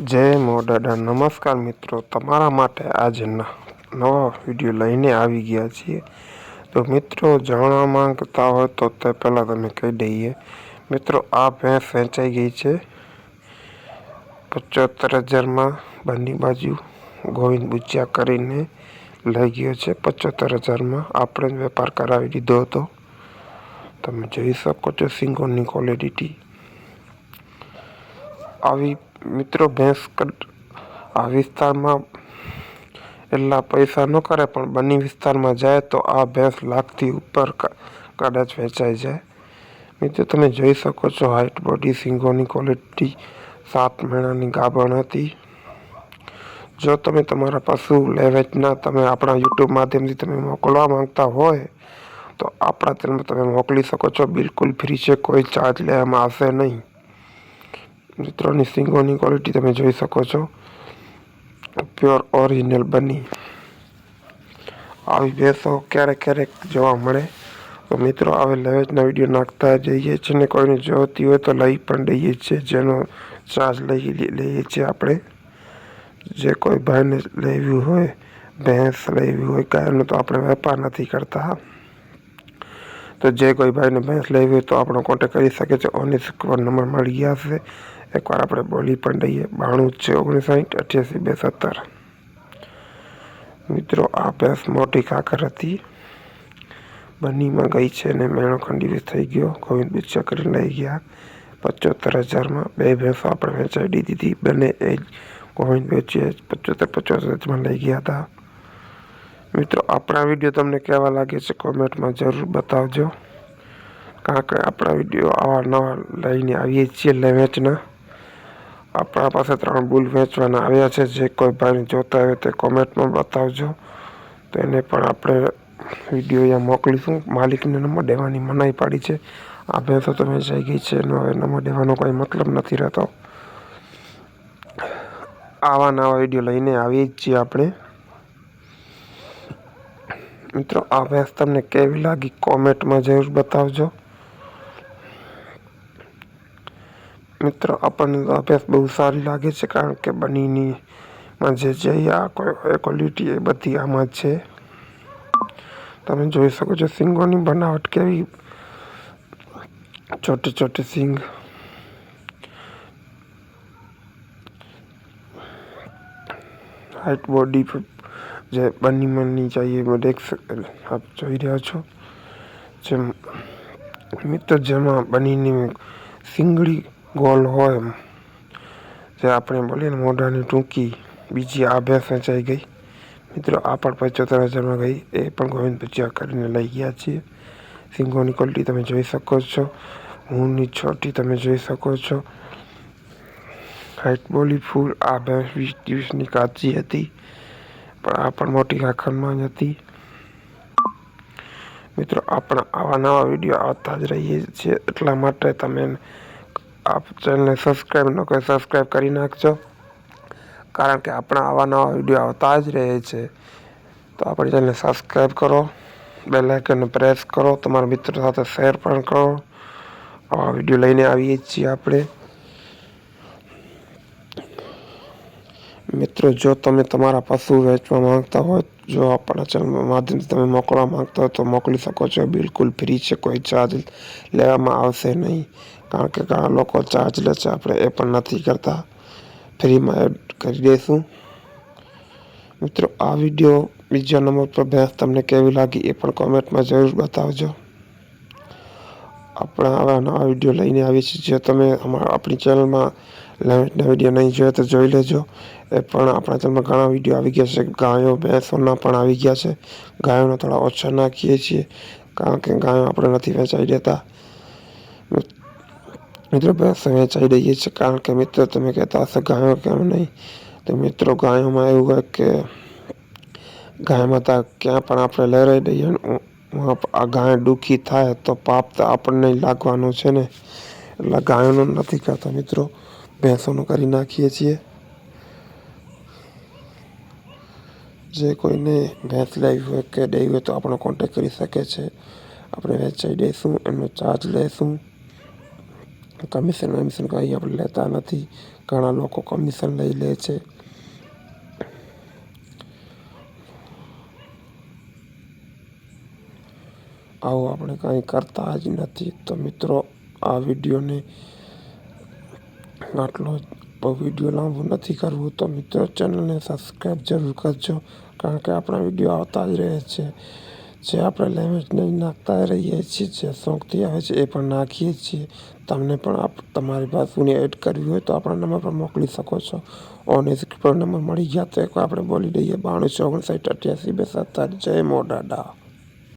જય મોડાડા નમસ્કાર મિત્રો. તમારા માટે આજે નવા વીડિયો લઈને આવી ગયા છીએ. તો મિત્રો, જાણવા માંગતા હોય તો તે પહેલાં તમે કહી દઈએ. મિત્રો, આ ભેંસ વેચાઈ ગઈ છે. પંચોતેર હજારમાં બંને બાજુ ગોવિંદ બુચિયા કરીને લઈ ગયો છે. પંચોતેર હજારમાં આપણે જ વેપાર કરાવી દીધો હતો. તમે જોઈ શકો છો સિંગોની ક્વોલિટી આવી મિત્રો ભેંસ આ વિસ્તારમાં એટલા પૈસા ન કરે, પણ બની વિસ્તારમાં જાય તો આ ભેંસ લાખથી ઉપર કદાચ વેચાઈ જાય. મિત્રો, તમે જોઈ શકો છો હાઇટ બોડી સિંગોની ક્વોલિટી સાત મહિનાની ગાભણ હતી. જો તમે તમારા પશુ લેવેચના તમે આપણા યુટ્યુબ માધ્યમથી તમે મોકલવા માંગતા હોય, તો આપણા ચેનલમાં તમે મોકલી શકો છો. બિલકુલ ફ્રી છે, કોઈ ચાર્જ લેવામાં આવશે નહીં. મિત્રોની સિંગોની ક્વોલિટી તમે જોઈ શકો છો પ્યોર ઓરિજિનલ બની આવી ભેંસો ક્યારેક ક્યારેક જોવા મળે તો મિત્રો આવે લેવેજના વીડિયો નાખતા જઈએ છીએ ને કોઈને જોતી હોય તો લઈ પણ દઈએ છીએ જેનો ચાર્જ લઈ લઈએ છીએ આપણે જે કોઈ ભાઈને લેવી હોય ભેંસ લેવી હોય ગાયનો તો આપણે વેપાર નથી કરતા તો જે કોઈ ભાઈને ભેંસ લેવી હોય તો આપણો કોન્ટેક કરી શકે છે ઓની નંબર મળી ગયા છે એકવાર આપણે બોલી પણ લઈએ. બાણું છે, ઓગણસાઠ, અઠ્યાસી, બે સત્તર. મિત્રો, આ ભેંસ મોટી કાકર હતી. બનીમાં ગઈ છે અને મેણો ખંડી થઈ ગયો. ગોવિંદ બિચ્છા કરીને લઈ ગયા. પચોતેર હજારમાં બે ભેંસો આપણે વેચાઈ દીધી બંને એ જ ગોવિંદ વેચીએ પચોતેર પચોતેર હજારમાં લઈ ગયા હતા. મિત્રો, આપણા વીડિયો તમને કેવા લાગે છે કોમેન્ટમાં જરૂર બતાવજો. કારણ કે આપણા વીડિયો આવા નવા લઈને આવીએ છીએ વેચના આપણા પાસે ત્રણ બુલ વેચવાના આવ્યા છે. જે કોઈ ભાઈને જોતા હોય તે કોમેન્ટમાં બતાવજો. તો એને પણ આપણે વીડિયો અહીંયા મોકલીશું. માલિકને નંબર દેવાની મનાઈ પાડી છે. આ ભેંસો તો વેચાઈ ગઈ છે, એનો હવે નંબર દેવાનો કોઈ મતલબ નથી રહેતો. આવા નવા વીડિયો લઈને આવીએ જ છીએ આપણે. મિત્રો, આ ભેંસ તમને કેવી લાગી? કોમેન્ટમાં જરૂર બતાવજો. મિત્ર, આપણને તો અભ્યાસ બહુ સારી લાગે છે કારણ કે બનીની માં જે જઈ આ ક્વોલિટી એ બધી આમાં જ છે. તમે જોઈ શકો છો સિંગોની બનાવટ કેવી છોટે છોટે સિંગ. હાઈટ બોડી જે બની મની ચાહીએ ડેક્સ આપ જોઈ રહ્યા છો. જેમ, મિત્ર, જેમાં બનીની સિંગડી ગોલ હોય જે આપણે બોલીએ ને મોઢાની ટૂંકી, બીજી આ ભેંસ વેચાઈ ગઈ. મિત્રો, આ પણ પંચોતેર હજારમાં ગઈ. એ પણ ગોવિંદ ભજીયા કરીને લઈ ગયા છીએ. સિંગોની ક્વોલિટી તમે જોઈ શકો છો. ઊનની છોટી તમે જોઈ શકો છો. હાઇટ બોલી ફૂલ. આ ભેંસ વીસ દિવસની કાચી હતી. પણ આ પણ મોટી ખાખરમાં જ હતી. મિત્રો, આપણા આવા નવા વીડિયો આવતા જ રહીએ છીએ. એટલા માટે તમે આપ ચેનલને સબસ્ક્રાઈબ ન કરે સબસ્ક્રાઈબ કરી નાખજો. કારણ કે આપણા આવા નવા વીડિયો આવતા જ રહે છે. તો આપણી ચેનલને સબસ્ક્રાઈબ કરો. બે લાઇકનને પ્રેસ કરો. તમારા મિત્રો સાથે શેર પણ કરો. આવા વીડિયો લઈને આવીએ છીએ આપણે. મિત્રો, જો તમે તમારા પશુ વેચવા માંગતા હોય, જો આપણા ચેનલ માધ્યમથી તમે મોકલવા માંગતા હોય, તો મોકલી શકો છો. બિલકુલ ફ્રી છે. કોઈ ચાર્જ લેવામાં આવશે નહીં. કારણ કે ઘણા લોકો ચાર્જ લે છે. આપણે એ પણ નથી કરતા. ફ્રીમાં એડ કરી દઈશું. મિત્રો, આ વીડિયો બીજા નંબર પર ભેંસ તમને કેવી લાગી એ પણ કોમેન્ટમાં જરૂર બતાવજો. આપણે આવા નવા વીડિયો લઈને આવી છીએ. જે તમે અમારા આપણી ચેનલમાં લેવેટના વીડિયો નહીં જોઈએ તો જોઈ લેજો. એ પણ આપણા ચેનલમાં ઘણા વીડિયો આવી ગયા છે. ગાયો, ભેંસોના પણ આવી ગયા છે. ગાયોના થોડા ઓછા નાખીએ છીએ. કારણ કે ગાયો આપણે નથી વેચાઈ દેતા. મિત્રો ભેંસ વેચાઈ દઈએ છીએ. કારણ કે મિત્રો, તમે કહેતા હશે ગાયો કેમ નહીં? તો મિત્રો, ગાયોમાં એવું હોય કે ગાયમાં તો ક્યાં પણ આપણે લહેરાઈ દઈએ આ ગાય દુઃખી થાય તો પાપ તો આપણને લાગવાનું છે ને? એટલે ગાયોનું નથી કરતા મિત્રો. ભેંસોનું કરી નાખીએ છીએ. જે કોઈને ભેંસ લેવી હોય કે દેવી હોય તો આપણો કોન્ટેક કરી શકે છે. આપણે વેચાઈ દઈશું, એનો ચાર્જ લઈશું. કમિશન વમિશન કંઈ આપણે લેતા નથી. ઘણા લોકો કમિશન લઈ લે છે. આવું આપણે કંઈ કરતા જ નથી. તો મિત્રો, આ વિડીયોને આટલો વીડિયો લાંબુ નથી કરવું તો મિત્રો ચેનલને સબસ્ક્રાઈબ જરૂર કરજો. કારણ કે આપણા વીડિયો આવતા જ રહે છે. જે આપણે લેંગ્વેજને નાખતા રહીએ છીએ, જે શોખથી આવે છે એ પણ નાખીએ છીએ. તમને પણ આપ તમારી ભાષાને એડ કરવી હોય તો આપણા નંબર પર મોકલી શકો છો. ઓન પર નંબર મળી ગયા તો એક આપણે બોલી દઈએ. બાણું ચોગણસાઠ અઠ્યાસી બે સત્તર જય મોડાડા